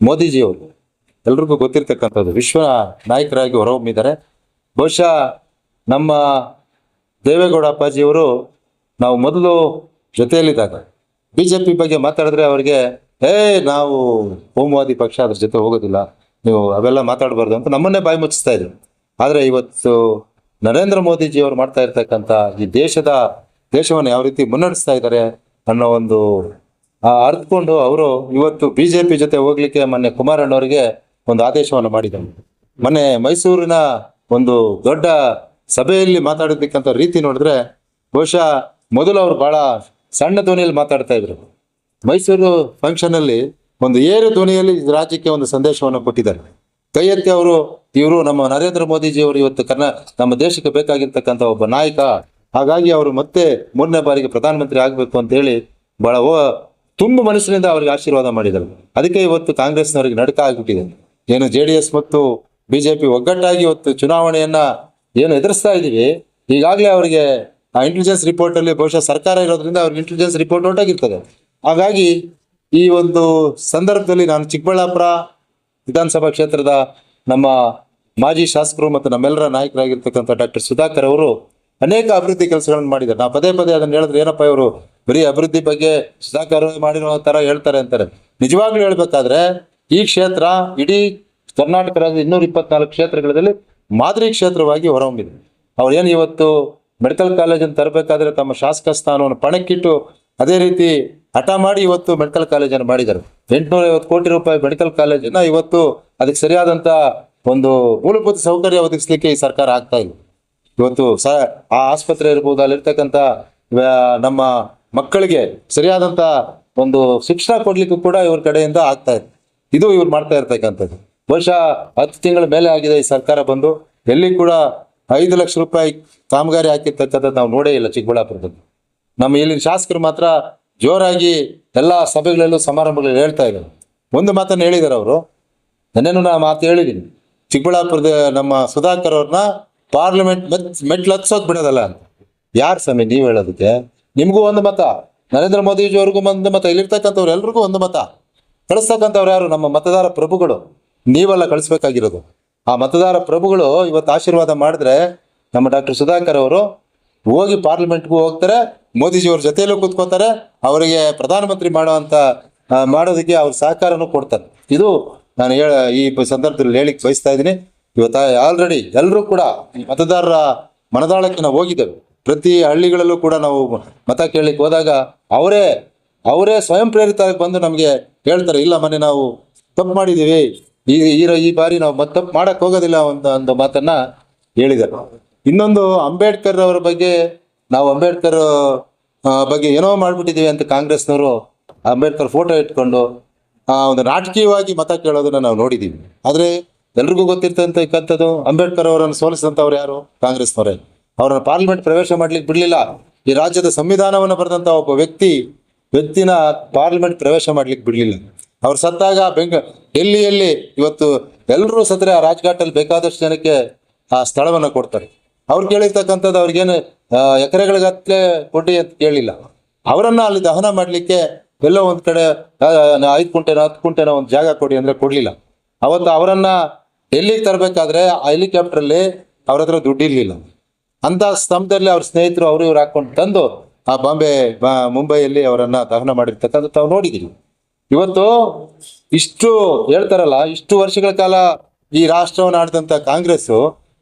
ಮೋದಿಜಿಯವರು, ಎಲ್ರಿಗೂ ಗೊತ್ತಿರ್ತಕ್ಕಂಥದ್ದು ವಿಶ್ವ ನಾಯಕರಾಗಿ ಹೊರಹೊಮ್ಮಿದ್ದಾರೆ. ಬಹುಶಃ ನಮ್ಮ ದೇವೇಗೌಡ ಅಪ್ಪಾಜಿಯವರು ನಾವು ಮೊದಲು ಜೊತೆಯಲ್ಲಿದ್ದಾಗ ಬಿ ಜೆ ಪಿ ಬಗ್ಗೆ ಮಾತಾಡಿದ್ರೆ ಅವರಿಗೆ ಏ ನಾವು ಹೋಮವಾದಿ ಪಕ್ಷ, ಅದ್ರ ಜೊತೆ ಹೋಗೋದಿಲ್ಲ, ನೀವು ಅವೆಲ್ಲ ಮಾತಾಡಬಾರ್ದು ಅಂತ ನಮ್ಮನ್ನೇ ಬಾಯಿ ಮುಚ್ಚಿಸ್ತಾ ಇದ್ರು. ಆದರೆ ಇವತ್ತು ನರೇಂದ್ರ ಮೋದಿಜಿ ಅವರು ಮಾಡ್ತಾ ಇರ್ತಕ್ಕಂಥ ಈ ದೇಶದ ದೇಶವನ್ನು ಯಾವ ರೀತಿ ಮುನ್ನಡೆಸ್ತಾ ಇದ್ದಾರೆ ಅನ್ನೋ ಒಂದು ಅರ್ಥಕೊಂಡು ಅವರು ಇವತ್ತು ಬಿ ಜೆ ಪಿ ಜೊತೆ ಹೋಗ್ಲಿಕ್ಕೆ ಮೊನ್ನೆ ಕುಮಾರಣ್ಣವರಿಗೆ ಒಂದು ಆದೇಶವನ್ನು ಮಾಡಿದ್ದಾರೆ. ಮೊನ್ನೆ ಮೈಸೂರಿನ ಒಂದು ದೊಡ್ಡ ಸಭೆಯಲ್ಲಿ ಮಾತಾಡೋದಕ್ಕಂಥ ರೀತಿ ನೋಡಿದ್ರೆ ಬಹುಶಃ ಮೊದಲು ಅವರು ಬಹಳ ಸಣ್ಣ ಧ್ವನಿಯಲ್ಲಿ ಮಾತಾಡ್ತಾ ಇದ್ರು. ಮೈಸೂರು ಫಂಕ್ಷನ್ ಅಲ್ಲಿ ಒಂದು ಏರು ಧ್ವನಿಯಲ್ಲಿ ರಾಜ್ಯಕ್ಕೆ ಒಂದು ಸಂದೇಶವನ್ನು ಕೊಟ್ಟಿದ್ದಾರೆ. ಕೈ ಎತ್ತಿ ಅವರು, ಇವರು ನಮ್ಮ ನರೇಂದ್ರ ಮೋದಿಜಿ ಅವರು ಇವತ್ತು ಕರ್ನಾ ನಮ್ಮ ದೇಶಕ್ಕೆ ಬೇಕಾಗಿರ್ತಕ್ಕಂಥ ಒಬ್ಬ ನಾಯಕ. ಹಾಗಾಗಿ ಅವರು ಮತ್ತೆ ಮೂರನೇ ಬಾರಿಗೆ ಪ್ರಧಾನಮಂತ್ರಿ ಆಗಬೇಕು ಅಂತ ಹೇಳಿ ಬಹಳ ತುಂಬ ಮನಸ್ಸಿನಿಂದ ಅವರಿಗೆ ಆಶೀರ್ವಾದ ಮಾಡಿದರು. ಅದಕ್ಕೆ ಇವತ್ತು ಕಾಂಗ್ರೆಸ್ನವರಿಗೆ ನಡಕ ಆಗಿಬಿಟ್ಟಿದೆ. ಏನು ಜೆ ಡಿ ಎಸ್ ಮತ್ತು ಬಿಜೆಪಿ ಒಗ್ಗಟ್ಟಾಗಿ ಇವತ್ತು ಚುನಾವಣೆಯನ್ನ ಏನು ಎದುರಿಸ್ತಾ ಇದ್ದೀವಿ. ಈಗಾಗಲೇ ಅವರಿಗೆ ಆ ಇಂಟೆಲಿಜೆನ್ಸ್ ರಿಪೋರ್ಟ್ ಅಲ್ಲಿ ಬಹುಶಃ ಸರ್ಕಾರ ಇರೋದ್ರಿಂದ ಅವ್ರಿಗೆ ಇಂಟೆಲಿಜೆನ್ಸ್ ರಿಪೋರ್ಟ್ ಹೊರಟಾಗಿರ್ತದೆ. ಹಾಗಾಗಿ ಈ ಒಂದು ಸಂದರ್ಭದಲ್ಲಿ ನಾನು ಚಿಕ್ಕಬಳ್ಳಾಪುರ ವಿಧಾನಸಭಾ ಕ್ಷೇತ್ರದ ನಮ್ಮ ಮಾಜಿ ಶಾಸಕರು ಮತ್ತು ನಮ್ಮೆಲ್ಲರ ನಾಯಕರಾಗಿರ್ತಕ್ಕಂಥ ಡಾಕ್ಟರ್ ಸುಧಾಕರ್ ಅವರು ಅನೇಕ ಅಭಿವೃದ್ಧಿ ಕೆಲಸಗಳನ್ನು ಮಾಡಿದ್ದಾರೆ. ನಾವು ಪದೇ ಪದೇ ಅದನ್ನು ಹೇಳಿದ್ರೆ, ಏನಪ್ಪ ಇವರು ಬರೀ ಅಭಿವೃದ್ಧಿ ಬಗ್ಗೆ ಸುಧಾಕರ್ ಮಾಡಿರೋ ತರ ಹೇಳ್ತಾರೆ ಅಂತಾರೆ. ನಿಜವಾಗ್ಲೂ ಹೇಳ್ಬೇಕಾದ್ರೆ, ಈ ಕ್ಷೇತ್ರ ಇಡೀ ಕರ್ನಾಟಕ ರಾಜ್ಯದ ಇನ್ನೂರ ಇಪ್ಪತ್ನಾಲ್ಕು ಕ್ಷೇತ್ರಗಳಲ್ಲಿ ಮಾದರಿ ಕ್ಷೇತ್ರವಾಗಿ ಹೊರಹೊಮ್ಮಿದೆ. ಅವ್ರು ಏನು ಇವತ್ತು ಮೆಡಿಕಲ್ ಕಾಲೇಜನ್ನು ತರಬೇಕಾದ್ರೆ ತಮ್ಮ ಶಾಸಕ ಸ್ಥಾನವನ್ನು ಪಣಕ್ಕಿಟ್ಟು ಅದೇ ರೀತಿ ಹಠ ಮಾಡಿ ಇವತ್ತು ಮೆಡಿಕಲ್ ಕಾಲೇಜನ್ನು ಮಾಡಿದ್ದಾರೆ. ಎಂಟುನೂರ ಐವತ್ತು ಕೋಟಿ ರೂಪಾಯಿ ಮೆಡಿಕಲ್ ಕಾಲೇಜನ್ನು ಇವತ್ತು ಅದಕ್ಕೆ ಸರಿಯಾದಂತ ಒಂದು ಮೂಲಭೂತ ಸೌಕರ್ಯ ಒದಗಿಸ್ಲಿಕ್ಕೆ ಈ ಸರ್ಕಾರ ಆಗ್ತಾ ಇಲ್ಲ. ಇವತ್ತು ಸ ಆ ಆಸ್ಪತ್ರೆ ಇರ್ಬೋದು, ಅಲ್ಲಿರ್ತಕ್ಕಂಥ ನಮ್ಮ ಮಕ್ಕಳಿಗೆ ಸರಿಯಾದಂಥ ಒಂದು ಶಿಕ್ಷಣ ಕೊಡ್ಲಿಕ್ಕೂ ಕೂಡ ಇವ್ರ ಕಡೆಯಿಂದ ಆಗ್ತಾ ಇದೆ. ಇದು ಇವ್ರು ಮಾಡ್ತಾ ಇರ್ತಕ್ಕಂಥದ್ದು. ಬಹುಶಃ ಹತ್ತು ತಿಂಗಳ ಮೇಲೆ ಆಗಿದೆ ಈ ಸರ್ಕಾರ ಬಂದು. ಎಲ್ಲಿ ಕೂಡ ಐದು ಲಕ್ಷ ರೂಪಾಯಿ ಕಾಮಗಾರಿ ಹಾಕಿರ್ತಕ್ಕಂಥದ್ದು ನಾವು ನೋಡೇ ಇಲ್ಲ ಚಿಕ್ಕಬಳ್ಳಾಪುರದಲ್ಲಿ. ನಮ್ಮ ಇಲ್ಲಿನ ಶಾಸಕರು ಮಾತ್ರ ಜೋರಾಗಿ ಎಲ್ಲ ಸಭೆಗಳಲ್ಲೂ ಸಮಾರಂಭಗಳಲ್ಲಿ ಹೇಳ್ತಾ ಇದ್ದಾರೆ. ಒಂದು ಮಾತನ್ನು ಹೇಳಿದ್ದಾರೆ ಅವರು. ನನ್ನೇನು ನಾ ಮಾತು ಹೇಳಿದ್ದೀನಿ. ಚಿಕ್ಕಬಳ್ಳಾಪುರದ ನಮ್ಮ ಸುಧಾಕರ್ ಅವ್ರನ್ನ ಪಾರ್ಲಿಮೆಂಟ್ ಮತ್ ಮೆಟ್ಲು ಹತ್ಸೋದ್ ಬಿಡೋದಲ್ಲ. ಯಾರು ಸ್ವಾಮಿ ನೀವು ಹೇಳೋದಕ್ಕೆ? ನಿಮಗೂ ಒಂದು ಮತ. ನರೇಂದ್ರ ಮೋದಿಜಿಯವ್ರಿಗೂ ಒಂದು ಮತ. ಇಲ್ಲಿರ್ತಕ್ಕಂಥವ್ರು ಎಲ್ರಿಗೂ ಒಂದು ಮತ. ಕಳಿಸ್ತಕ್ಕಂಥವ್ರು ಯಾರು? ನಮ್ಮ ಮತದಾರ ಪ್ರಭುಗಳು. ನೀವೆಲ್ಲ ಕಳಿಸ್ಬೇಕಾಗಿರೋದು. ಆ ಮತದಾರ ಪ್ರಭುಗಳು ಇವತ್ತು ಆಶೀರ್ವಾದ ಮಾಡಿದ್ರೆ ನಮ್ಮ ಡಾಕ್ಟರ್ ಸುಧಾಕರ್ ಅವರು ಹೋಗಿ ಪಾರ್ಲಿಮೆಂಟ್ಗೂ ಹೋಗ್ತಾರೆ. ಮೋದಿಜಿ ಅವ್ರ ಜೊತೆಯಲ್ಲೂ ಕೂತ್ಕೋತಾರೆ ಅವರಿಗೆ ಪ್ರಧಾನಮಂತ್ರಿ ಮಾಡುವಂಥ ಮಾಡೋದಕ್ಕೆ ಅವ್ರ ಸಹಕಾರನೂ ಕೊಡ್ತಾರೆ. ಇದು ನಾನು ಹೇಳ, ಈ ಸಂದರ್ಭದಲ್ಲಿ ಹೇಳಿಕ್ ಬಯಸ್ತಾ ಇದ್ದೀನಿ. ಇವತ್ತು ಆಲ್ರೆಡಿ ಎಲ್ಲರೂ ಕೂಡ ಈ ಮತದಾರರ ಮನದಾಳಕ್ಕೆ ನಾವು ಹೋಗಿದ್ದೇವೆ. ಪ್ರತಿ ಹಳ್ಳಿಗಳಲ್ಲೂ ಕೂಡ ನಾವು ಮತ ಕೇಳಲಿಕ್ಕೆ ಹೋದಾಗ ಅವರೇ ಅವರೇ ಸ್ವಯಂ ಪ್ರೇರಿತವಾಗಿ ಬಂದು ನಮಗೆ ಹೇಳ್ತಾರೆ, ಇಲ್ಲ ಮನೆ ನಾವು ತಪ್ಪು ಮಾಡಿದ್ದೀವಿ. ಈ ಈ ಬಾರಿ ನಾವು ಮತ್ತೆ ತಪ್ಪು ಮಾಡಕ್ಕೆ ಹೋಗೋದಿಲ್ಲ ಒಂದು ಒಂದು ಮಾತನ್ನ ಹೇಳಿದರು. ಇನ್ನೊಂದು ಅಂಬೇಡ್ಕರ್ ಅವರ ಬಗ್ಗೆ, ನಾವು ಅಂಬೇಡ್ಕರ್ ಬಗ್ಗೆ ಏನೋ ಮಾಡಿಬಿಟ್ಟಿದ್ದೀವಿ ಅಂತ ಕಾಂಗ್ರೆಸ್ನವರು ಅಂಬೇಡ್ಕರ್ ಫೋಟೋ ಇಟ್ಕೊಂಡು ಒಂದು ನಾಟಕೀಯವಾಗಿ ಮತ ಕೇಳೋದನ್ನ ನಾವು ನೋಡಿದ್ದೀವಿ. ಆದರೆ ಎಲ್ರಿಗೂ ಗೊತ್ತಿರ್ತಕ್ಕಂಥದ್ದು ಅಂಬೇಡ್ಕರ್ ಅವರನ್ನು ಸೋಲಿಸಿದಂಥವ್ರು ಯಾರು? ಕಾಂಗ್ರೆಸ್ನವರೇ. ಅವರನ್ನು ಪಾರ್ಲಿಮೆಂಟ್ ಪ್ರವೇಶ ಮಾಡ್ಲಿಕ್ಕೆ ಬಿಡಲಿಲ್ಲ. ಈ ರಾಜ್ಯದ ಸಂವಿಧಾನವನ್ನು ಬರೆದಂಥ ಒಬ್ಬ ವ್ಯಕ್ತಿ ವ್ಯಕ್ತಿನ ಪಾರ್ಲಿಮೆಂಟ್ ಪ್ರವೇಶ ಮಾಡ್ಲಿಕ್ಕೆ ಬಿಡಲಿಲ್ಲ. ಅವ್ರು ಸತ್ತಾಗ ಬೆಂಗ, ಎಲ್ಲಿ ಇವತ್ತು ಎಲ್ಲರೂ ಸತ್ತರೆ ಆ ರಾಜ್ಘಾಟಲ್ಲಿ ಬೇಕಾದಷ್ಟು ಜನಕ್ಕೆ ಆ ಸ್ಥಳವನ್ನು ಕೊಡ್ತಾರೆ. ಅವ್ರು ಕೇಳಿರ್ತಕ್ಕಂಥದ್ದು ಅವ್ರಿಗೇನು ಎಕರೆಗಳಿಗತ್ತೆ ಕೊಡಿ ಅಂತ ಕೇಳಿಲ್ಲ. ಅವರನ್ನ ಅಲ್ಲಿ ದಹನ ಮಾಡಲಿಕ್ಕೆ ಎಲ್ಲೋ ಒಂದು ಕಡೆ ಐದು ಕುಂಟೆನೋ, ಹತ್ತು ಕುಂಟೆನೋ ಒಂದು ಜಾಗ ಕೊಡಿ ಅಂದರೆ ಕೊಡಲಿಲ್ಲ. ಅವತ್ತು ಅವರನ್ನ ಡೆಲ್ಲಿಗೆ ತರಬೇಕಾದ್ರೆ ಹೆಲಿಕಾಪ್ಟ್ರಲ್ಲಿ ಅವ್ರ ಹತ್ರ ದುಡ್ಡು ಅಂಥ ಅಂತ ಸ್ತಂಭದಲ್ಲಿ ಅವ್ರ ಸ್ನೇಹಿತರು, ಅವರು ಇವ್ರು ಹಾಕೊಂಡು ತಂದು ಆ ಬಾಂಬೆ ಮುಂಬೈಯಲ್ಲಿ ಅವರನ್ನ ದಹನ ಮಾಡಿರ್ತಕ್ಕಂಥ ತಾವು ನೋಡಿದ್ದೀವಿ. ಇವತ್ತು ಇಷ್ಟು ಹೇಳ್ತಾರಲ್ಲ, ಇಷ್ಟು ವರ್ಷಗಳ ಕಾಲ ಈ ರಾಷ್ಟ್ರವನ್ನು ಆಡಿದಂಥ ಕಾಂಗ್ರೆಸ್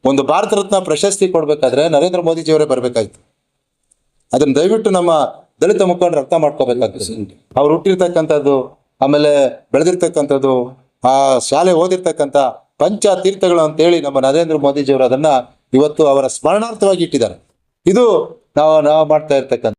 ಒಂದು ಭಾರತ ರತ್ನ ಪ್ರಶಸ್ತಿ ಕೊಡ್ಬೇಕಾದ್ರೆ ನರೇಂದ್ರ ಮೋದಿಜಿಯವರೇ ಬರಬೇಕಾಯ್ತು. ಅದನ್ನ ದಯವಿಟ್ಟು ನಮ್ಮ ದಲಿತ ಮುಖಂಡರು ಅರ್ಥ ಮಾಡ್ಕೋಬೇಕಾಗ್ತದೆ. ಅವ್ರು ಹುಟ್ಟಿರ್ತಕ್ಕಂಥದ್ದು, ಆಮೇಲೆ ಬೆಳೆದಿರ್ತಕ್ಕಂಥದ್ದು, ಆ ಶಾಲೆ ಓದಿರ್ತಕ್ಕಂಥ ಪಂಚ ತೀರ್ಥಗಳು ಅಂತೇಳಿ ನಮ್ಮ ನರೇಂದ್ರ ಮೋದಿಜಿಯವರು ಅದನ್ನ ಇವತ್ತು ಅವರ ಸ್ಮರಣಾರ್ಥವಾಗಿ ಇಟ್ಟಿದ್ದಾರೆ. ಇದು ನಾವು ನಾವು ಮಾಡ್ತಾ ಇರ್ತಕ್ಕಂಥ